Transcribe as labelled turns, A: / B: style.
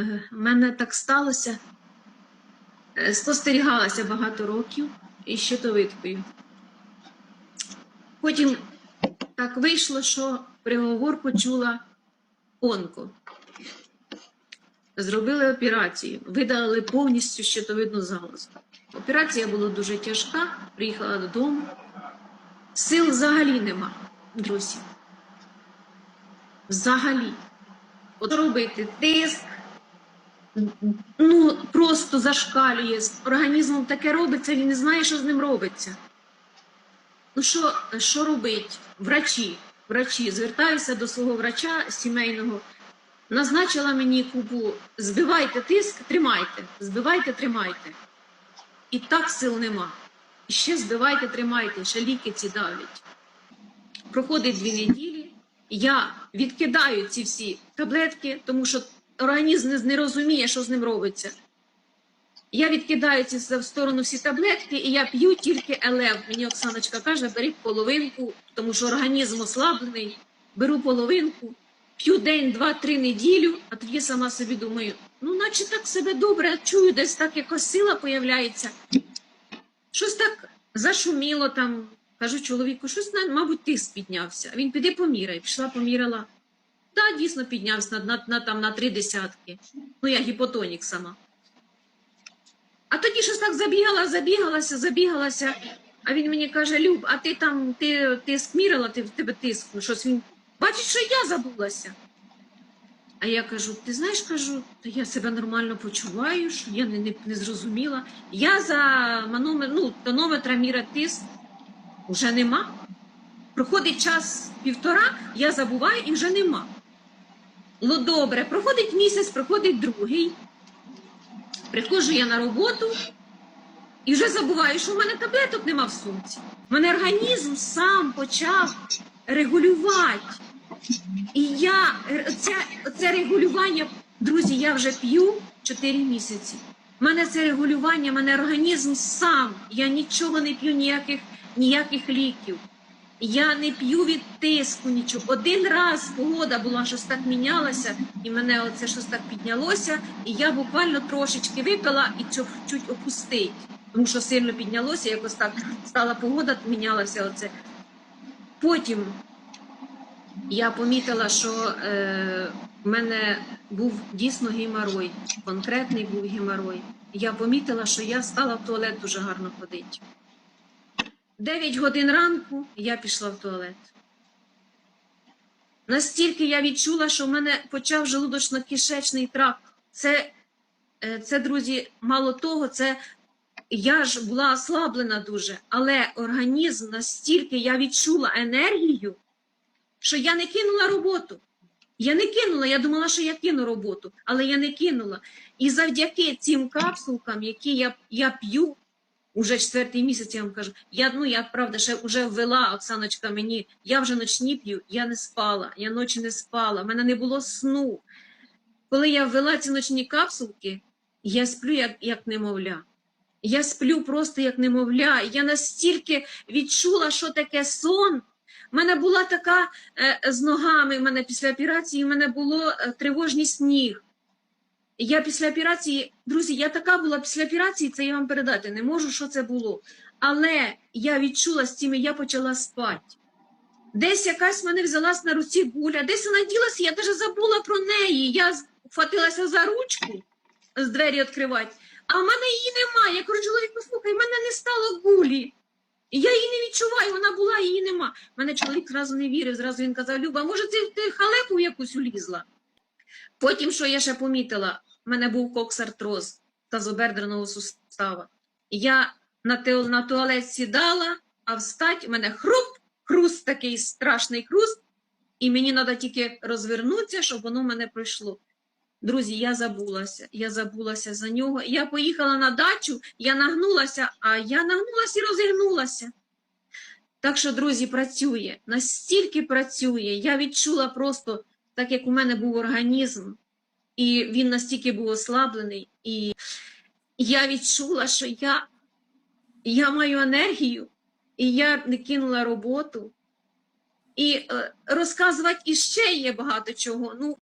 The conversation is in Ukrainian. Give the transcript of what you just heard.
A: Е, в мене так сталося. Е, Спостерігалася багато років із щитовидкою. Потім так вийшло, що приговор почула онко. Зробили операцію, видалили повністю щитовидну залозу. Операція була дуже тяжка, приїхала додому. Сил взагалі нема, друзі. Взагалі. От робити тиск, ну просто зашкалює. З організмом таке робиться, він не знає, що з ним робиться. Ну що, що робить? Врачі, врачі, звертаюся до свого врача сімейного. Назначила мені купу, збивайте тиск, тримайте, збивайте, тримайте. І так сил нема. І ще збивайте, тримайте, ще ліки ці давлять. Проходить дві неділі, я відкидаю ці всі таблетки, тому що організм не- розуміє, що з ним робиться. Я відкидаю ці в сторону всі таблетки, і я п'ю тільки елев. Мені Оксаночка каже, бери половинку, тому що організм ослаблений. Беру половинку, п'ю день, два, три неділю, а тоді сама собі думаю, ну, наче так себе добре чую, десь так якось сила появляється. Щось так зашуміло там. Кажу чоловіку, щось, мабуть, тиск піднявся. Він піди поміряй. Пішла, поміряла. Так, дійсно піднявся на, на, на, там, на три десятки. Ну, я гіпотонік сама. А тоді щось так забігала, забігалася, забігалася. А він мені каже: Люб, а ти там ти тиск мірила, ти в тебе тиск. Ну, щось він бачить, що я забулася. А я кажу: ти знаєш, кажу, та я себе нормально почуваю, що я не, не, не зрозуміла. Я за манометр, ну, тонометра міра тиск вже нема. Проходить час півтора, я забуваю і вже нема. Ну добре, проходить місяць, проходить другий. Приходжу я на роботу і вже забуваю, що в мене таблеток нема в сумці. У мене організм сам почав регулювати. І я це, це регулювання, друзі, я вже п'ю 4 місяці. У мене це регулювання, у мене організм сам. Я нічого не п'ю, ніяких, ніяких ліків. Я не п'ю від тиску нічого. Один раз погода була, щось так мінялася, і мене оце щось так піднялося, і я буквально трошечки випила і чуть, опустить, тому що сильно піднялося, якось так стала погода, мінялася оце. Потім я помітила, що е, в мене був дійсно геморой, конкретний був геморой. Я помітила, що я стала в туалет дуже гарно ходити. 9 годин ранку я пішла в туалет. Настільки я відчула, що в мене почав желудочно-кишечний тракт. Це, е, це, друзі, мало того, це я ж була ослаблена дуже, але організм настільки я відчула енергію, що я не кинула роботу. Я не кинула, я думала, що я кину роботу, але я не кинула. І завдяки цим капсулкам, які я, я п'ю, уже четвертий місяць, я вам кажу, я, ну, я правда ще вже ввела, Оксаночка, мені, я вже ночні п'ю, я не спала, я ночі не спала, в мене не було сну. Коли я ввела ці ночні капсулки, я сплю як, як немовля. Я сплю просто як немовля. Я настільки відчула, що таке сон. У мене була така е, з ногами, в мене після операції в мене було е, тривожний сніг. Я після операції, друзі, я така була після операції, це я вам передати не можу, що це було. Але я відчула з цими, я почала спати. Десь якась мене взялась на руці гуля, десь вона ділася, я навіть забула про неї. Я вхватилася за ручку з двері відкривати, а в мене її немає. Я кажу, чоловік, послухай, в мене не стало гулі. Я її не відчуваю, вона була, її нема. Мене чоловік зразу не вірив, зразу він казав, Люба, може, ти, ти халепу якусь улізла? Потім, що я ще помітила, в мене був коксартроз тазобедреного сустава. Я на, на туалет сідала, а встать у мене хруп, хруст такий страшний хруст, і мені треба тільки розвернутися, щоб воно в мене пройшло. Друзі, я забулася, я забулася за нього. Я поїхала на дачу, я нагнулася, а я нагнулася і розігнулася. Так що, друзі, працює, настільки працює. Я відчула просто, так як у мене був організм, і він настільки був ослаблений, і я відчула, що я, я маю енергію, і я не кинула роботу. І е, розказувати іще є багато чого. Ну,